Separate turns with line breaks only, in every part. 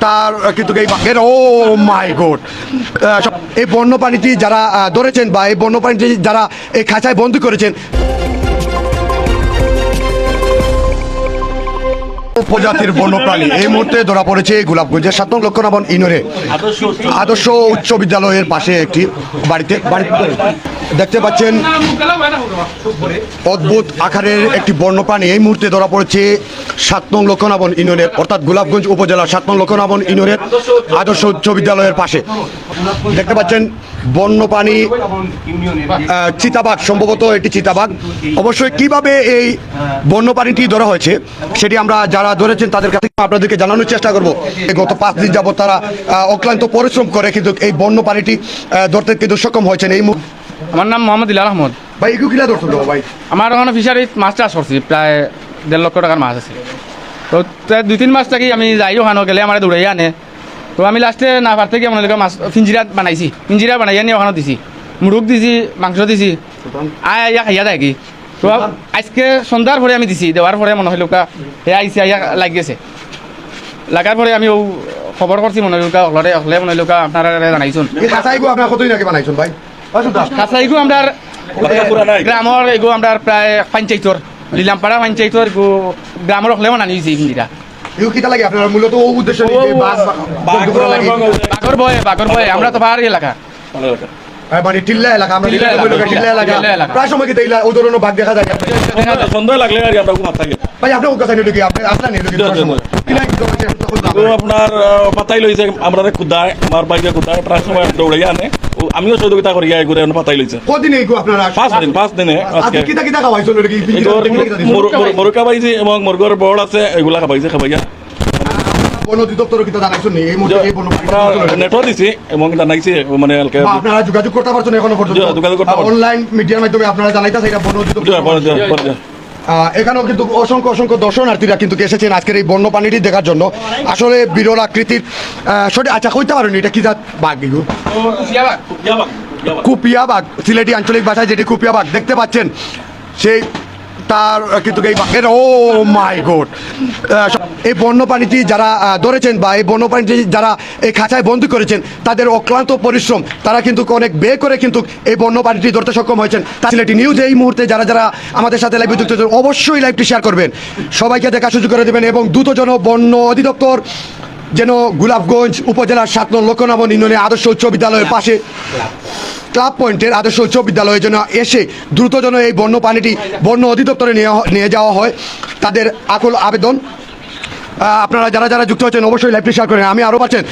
তার কিন্তু এই বাঘের, ও মাই গড এই বন্যপ্রাণীটি যারা ধরেছেন বা এই বন্যপ্রাণীটি যারা এই খাঁচায় বন্দি করেছেন প্রজাতির বন্যপ্রাণী। এই মুহূর্তে ধরা পড়েছে গোলাপগঞ্জের সাত লক্ষণাবন ইনরে আদর্শ উচ্চ বিদ্যালয়ের পাশে একটি বাড়িতে দেখতে পাচ্ছেন অদ্ভুত আকারের একটি বন্যপ্রাণী। এই মুহূর্তে ধরা পড়েছে সাত নং লক্ষণাবন ইউনিয়নের অর্থাৎ গোলাপগঞ্জ উপজেলার সাত নং লক্ষণাবন ইউনিয়নের আদর্শ উচ্চ বিদ্যালয়ের পাশে। দেখতে পাচ্ছেন বন্যপ্রাণী চিতাবাঘ, সম্ভবত এটি চিতাবাঘ। অবশ্যই কীভাবে এই বন্যপ্রাণীটি ধরা হয়েছে, সেটি আমরা যারা ধরেছেন তাদের কাছে আপনাদেরকে জানানোর চেষ্টা করব গত পাঁচ দিন যাবত তারা অক্লান্ত পরিশ্রম করে কিন্তু এই বন্যপ্রাণীটি আহ, ধরতে কিন্তু সক্ষম হয়েছেন এই
আমার নাম মোহাম্মদ ইলাল আহমদ
ভাই এগুলো কিনা ধরছেন তো ভাই
আমার ওখানে ফিশারিত মাছ চাষ করছি প্রায় দেড় লক্ষ টাকার মাছ আছে তো দুই তিন মাস থাকি আমি যাই ওখানে গেলে আমার দৌড়াই আনে তো আমি লাস্টে না পার থেকে মনে লোক মাছ ফিঞ্জিরা বানাইছি ফিঞ্জিরা বানাই আনি ওখানে দিছি মুরগ দিছি মাংস দিছি আয় আইয়া খাইয়া দেয় কি তো আজকে সন্ধ্যার পরে আমি দিছি দেওয়ার পরে মনে হয় লোকা। হে আইসি আইয়া লাগিয়েছে লাগার পরে আমি ও খবর করছি মনে লোকা হলে হলে মনে লোকা আপনারা জানাইছুন
এই খাঁচাইগো আপনার কতদিন আগে বানাইছেন ভাই?
আচ্ছা আমরা গ্রামর এগু আমরা প্রায় পঞ্চায়েতর লীলামপাড়া পঞ্চায়েতর এগু গ্রামর হলেও না নিয়েছি হিন্দিরা
এগুলো কিটা লাগে আপনার মূলত ও উদ্দেশ্য নেই যে বাঘ বাঘ জন্তু করা লাগে
বাঘর বয়ে বাঘর বয়ে আমরা তো পাহাড়ি এলাকা।
মানে টিল্লা এলাকা আমরা
টিল্লা
টিল্লা
এলাকা,
টিল্লা এলাকা।
টিল্লা এলাকা।
প্রায় সময় কিন্তু এইলা- ধরনের বাঘ দেখা যায়।
সন্দেহ লাগলে আর আমরা ঘুমাত থাকি।
ভাই আপনি ওর কাছে ঢুকি আপনি আসলেন নিয়ে ঢুকি
জি, জি, জি।
কিনা কিন্তু হচ্ছে তখন
তো আপনার পাতাই লইছে আমরা কুদায় আমার বাইকে কুদায় প্রায় সময় দৌড়াই আনে। আমিও সহযোগিতা করি আই করে পাতাই লইছে।
কদিন এইগো আপনারা?
পাঁচ দিন পাঁচ দিনে আজকে।
কিটা কিটা খাওয়াইছেন ওটা
মুরগা পাইছি এবং মুরগর বড় আছে এগুলা খাবাইছে খাবাইয়া।
বন অধিদপ্তর নি? এই মুহূর্তে এই বন
নেটও দিছি এবং জানাইছি মানে
আপনারা যোগাযোগ করতে পারছেন এখনও পর্যন্ত?
যোগাযোগ করতে
অনলাইন মিডিয়ার মাধ্যমে আপনারা জানাইতেছে এটা বন অধিদপ্তর আহ, এখানেও কিন্তু অসংখ্য অসংখ্য দর্শনার্থীরা কিন্তু এসেছেন আজকের এই বন্যপ্রাণীটি দেখার জন্য। আসলে বিরল আকৃতির সঠিক আচ্ছা কইতে পারেন এটা কি জাত? বাঘ এগুলো কুপিয়া বাঘ সিলেটি আঞ্চলিক ভাষায় যেটি কুপিয়া বাঘ দেখতে পাচ্ছেন। সেই তার কিন্তু এই ও মাই গড এই বন্যপ্রাণীটি যারা ধরেছেন বা এই বন্যপ্রাণীটি যারা এই খাঁচায় বন্দি করেছেন, তাদের অক্লান্ত পরিশ্রম, তারা কিন্তু অনেক বে করে কিন্তু এই বন্যপ্রাণীটি ধরতে সক্ষম হয়েছেন। তা সিলেটি নিউজ এই মুহূর্তে যারা যারা আমাদের সাথে লাইভে যুক্ত অবশ্যই লাইভটি শেয়ার করবেন। সবাইকে দেখা সুযোগ করে দেবেন এবং দ্রুত জন বন্য অধিদপ্তর যেন গোলাপগঞ্জ উপজেলার সাত নং লক্ষণাবন ইউনিয়নের আদর্শ উচ্চ বিদ্যালয়ের পাশে ক্লাব পয়েন্টের আদর্শ উচ্চ বিদ্যালয়ের জন্য এসে দ্রুত যেন এই বন্য পানিটি বন্য অধিদপ্তরে নিয়ে যাওয়া হয়, তাদের আকুল আবেদন। আপনারা যারা যারা যুক্ত হচ্ছেন অবশ্যই লাইভটি শেয়ার করেন। আমি আরও পাচ্ছেন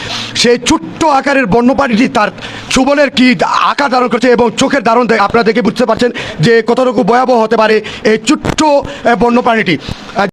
সেই ছোট্ট আকারের বন্যপ্রাণীটি তার চুবলের কি আকার ধারণ করছে এবং চোখের ধারণ আপনারা দেখে বুঝতে পারছেন যে কতটুকু ভয়াবহ হতে পারে এই ছোট্ট বন্যপ্রাণীটি